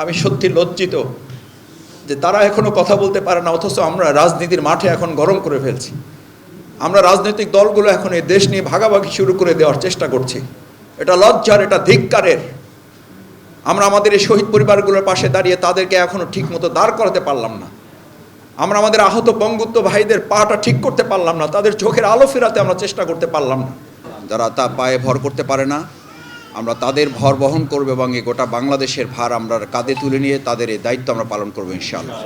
আমি সত্যি লজ্জিত যে তারা এখনও কথা বলতে পারে না, অথচ আমরা রাজনীতির মাঠে এখন গরম করে ফেলছি। আমরা রাজনৈতিক দলগুলো এখন এই দেশ নিয়ে ভাগাভাগি শুরু করে দেওয়ার চেষ্টা করছি। এটা লজ্জার, এটা ধিক্কারের। আমরা আমাদের এই শহীদ পরিবারগুলোর পাশে দাঁড়িয়ে তাদেরকে এখনও ঠিক মতো দাঁড় করাতে পারলাম না। আমরা আমাদের আহত বঙ্গুত্ব ভাইদের পাটা ঠিক করতে পারলাম না, তাদের চোখের আলো ফেরাতে আমরা চেষ্টা করতে পারলাম না। যারা তা পায়ে ভর করতে পারে না আমরা তাদের ভর বহন করব এবং এই গোটা বাংলাদেশের ভার আমরা কাঁধে তুলে নিয়ে তাদের এই দায়িত্ব আমরা পালন করব ইনশাআল্লাহ।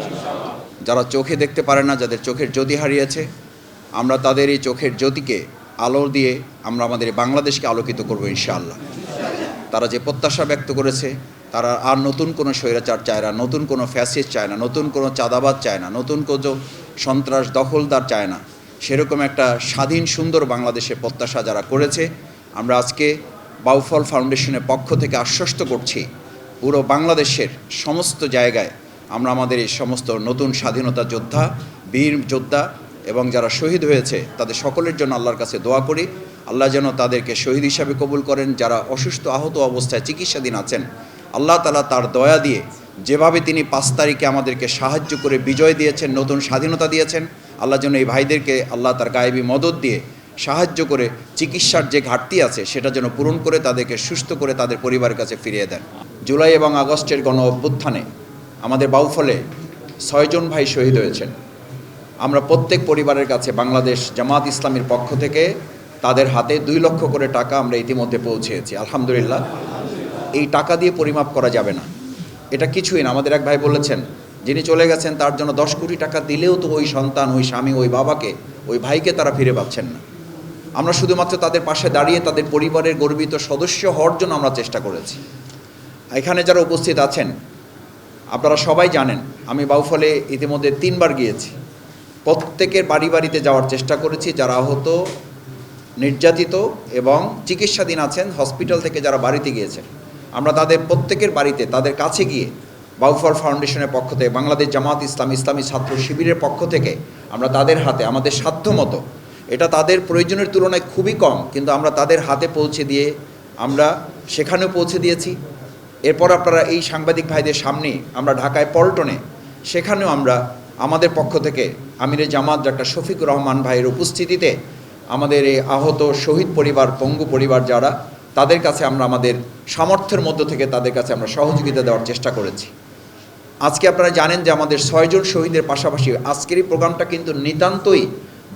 যারা চোখে দেখতে পারে না, যাদের চোখের জ্যোতি হারিয়েছে, আমরা তাদের এই চোখের জ্যোতিকে আলো দিয়ে আমরা আমাদের বাংলাদেশকে আলোকিত করব ইনশাআল্লাহ। তারা যে প্রত্যাশা ব্যক্ত করেছে, তারা আর নতুন কোনো স্বৈরাচার চায় না, নতুন কোনো ফ্যাসিস্ট চায় না, নতুন কোনো চাঁদাবাদ চায় না, নতুন কোনো সন্ত্রাস দখলদার চায় না। সেরকম একটা স্বাধীন সুন্দর বাংলাদেশের প্রত্যাশা যারা করেছে, আমরা আজকে বাউফল ফাউন্ডেশনের পক্ষ থেকে আশ্বস্ত করছি, পুরো বাংলাদেশের সমস্ত জায়গায় আমরা আমাদের এই সমস্ত নতুন স্বাধীনতা যোদ্ধা, বীর যোদ্ধা এবং যারা শহীদ হয়েছে, তাদের সকলের জন্য আল্লাহর কাছে দোয়া করি। আল্লাহ যেন তাদেরকে শহীদ হিসাবে কবুল করেন, যারা অসুস্থ, আহত অবস্থায় চিকিৎসাধীন আছেন। আল্লাহ তালা তার দয়া দিয়ে যেভাবে তিনি পাঁচ তারিখে আমাদেরকে সাহায্য করে বিজয় দিয়েছেন, নতুন স্বাধীনতা দিয়েছেন, আল্লাহ যেন এই ভাইদেরকে আল্লাহ তার গায়েবী মদত দিয়ে সাহায্য করে চিকিৎসার যে ঘাটতি আছে, সেটা যেন পূরণ করে তাদেরকে সুস্থ করে তাদের পরিবারের কাছে ফিরিয়ে দেন। জুলাই এবং আগস্টের গণ অভ্যুত্থানে আমাদের বাউফলে ছয়জন ভাই শহীদ হয়েছেন। আমরা প্রত্যেক পরিবারের কাছে বাংলাদেশ জামাত ইসলামের পক্ষ থেকে তাদের হাতে দুই লক্ষ করে টাকা আমরা ইতিমধ্যে পৌঁছেছি, আলহামদুলিল্লাহ। এই টাকা দিয়ে পরিমাপ করা যাবে না। এটা কিছুই না। আমাদের এক ভাই বলেছেন, যিনি চলে গেছেন তার জন্য দশ কোটি টাকা দিলেও তো ওই সন্তান, ওই স্বামী, ওই বাবাকে, ওই ভাইকে তারা ফিরে পাচ্ছেন না। আমরা শুধুমাত্র তাদের পাশে দাঁড়িয়ে তাদের পরিবারের গর্বিত সদস্য হওয়ার জন্য আমরা চেষ্টা করেছি। এখানে যারা উপস্থিত আছেন, আপনারা সবাই জানেন, আমি বাউফলে ইতিমধ্যে তিনবার গিয়েছি। প্রত্যেকের বাড়ি বাড়িতে যাওয়ার চেষ্টা করেছি, যারা আহত, নির্যাতিত এবং চিকিৎসাধীন আছেন, হসপিটাল থেকে যারা বাড়িতে গিয়েছেন। আমরা তাদের প্রত্যেকের বাড়িতে, তাদের কাছে গিয়ে বাউফল ফাউন্ডেশনের পক্ষ থেকে, বাংলাদেশ জামাত ইসলাম ইসলামী ছাত্র শিবিরের পক্ষ থেকে, আমরা তাদের হাতে, আমাদের সাধ্য মতো এটা তাদের প্রয়োজনের তুলনায় খুবই কম, কিন্তু আমরা তাদের হাতে পৌঁছে দিয়ে আমরা সেখানেও পৌঁছে দিয়েছি। এরপর আপনারা এই সাংবাদিক ভাইদের সামনে আমরা ঢাকায় পল্টনে, সেখানেও আমরা আমাদের পক্ষ থেকে আমিরে জামাত ডাক্তার শফিকুর রহমান ভাইয়ের উপস্থিতিতে আমাদের এই আহত শহীদ পরিবার, পঙ্গু পরিবার যারা, তাদের কাছে আমরা আমাদের সামর্থ্যের মধ্য থেকে তাদের কাছে আমরা সহযোগিতা দেওয়ার চেষ্টা করেছি। আজকে আপনারা জানেন যে আমাদের ছয়জন শহীদের পাশাপাশি আজকের এই প্রোগ্রামটা কিন্তু নিতান্তই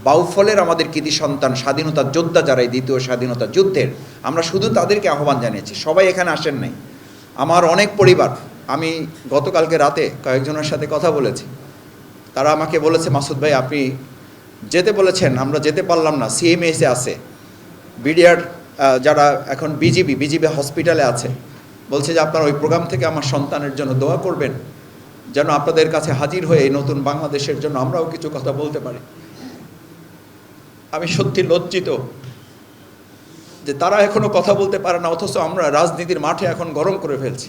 বাউফলের আমাদের কৃতি সন্তান, স্বাধীনতা যোদ্ধা যারা এই দ্বিতীয় স্বাধীনতা যুদ্ধের, আমরা শুধু তাদেরকে আহ্বান জানিয়েছি, সবাই এখানে আসেন নাই। আমার অনেক পরিবার, আমি গতকালকে রাতে কয়েকজনের সাথে কথা বলেছি। তারা আমাকে বলেছে, মাসুদ ভাই, আপনি যেতে বলেছেন, আমরা যেতে পারলাম না সিএমএসে আছে। বিডিআর যারা এখন বিজিবি বিজিবি হসপিটালে আছে, বলছে যে আপনার ওই প্রোগ্রাম থেকে আমার সন্তানের জন্য দোয়া করবেন, যেন আপনাদের কাছে হাজির হয়ে নতুন বাংলাদেশের জন্য আমরাও কিছু কথা বলতে পারি। আমি সত্যি লজ্জিত যে তারা এখনও কথা বলতে পারে না, অথচ আমরা রাজনীতির মাঠে এখন গরম করে ফেলছি।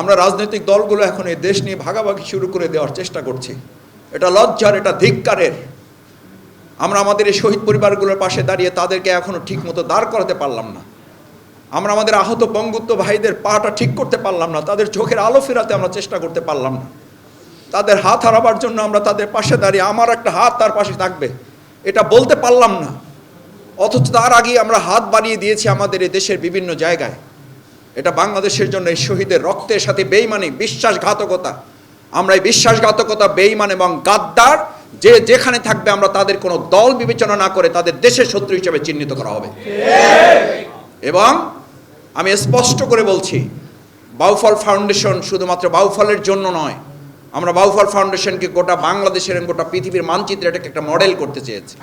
আমরা রাজনৈতিক দলগুলো এখন এই দেশ নিয়ে ভাগাভাগি শুরু করে দেওয়ার চেষ্টা করছি। এটা লজ্জার, এটা ধিক্কারের। আমরা আমাদের এই শহীদ পরিবারগুলোর পাশে দাঁড়িয়ে তাদেরকে এখনও ঠিক মতো দাঁড় করাতে পারলাম না। আমরা আমাদের আহত বঙ্গুত্ব ভাইদের পাটা ঠিক করতে পারলাম না, তাদের চোখের আলো ফেরাতে আমরা চেষ্টা করতে পারলাম না। তাদের হাত হারাবার জন্য আমরা তাদের পাশে দাঁড়িয়ে, আমার একটা হাত তার পাশে থাকবে। এটা বলতে পারলাম না। অথচ তার আগে আমরা হাত বাড়িয়ে দিয়েছি আমাদের এই দেশের বিভিন্ন জায়গায়। এটা বাংলাদেশের জন্য এই শহীদের রক্তের সাথে বেইমানি, বিশ্বাসঘাতকতা। আমরা এই বিশ্বাসঘাতকতা, বেইমান এবং গাদ্দার, যে যেখানে থাকবে আমরা তাদের কোনো দল বিবেচনা না করে তাদের দেশের শত্রু হিসেবে চিহ্নিত করা হবে। এবং আমি স্পষ্ট করে বলছি, বাউফল ফাউন্ডেশন শুধুমাত্র বাউফলের জন্য নয় আমরা বাউফল ফাউন্ডেশনকে গোটা বাংলাদেশের গোটা পৃথিবীর মানচিত্রে এটাকে একটা মডেল করতে চেয়েছি।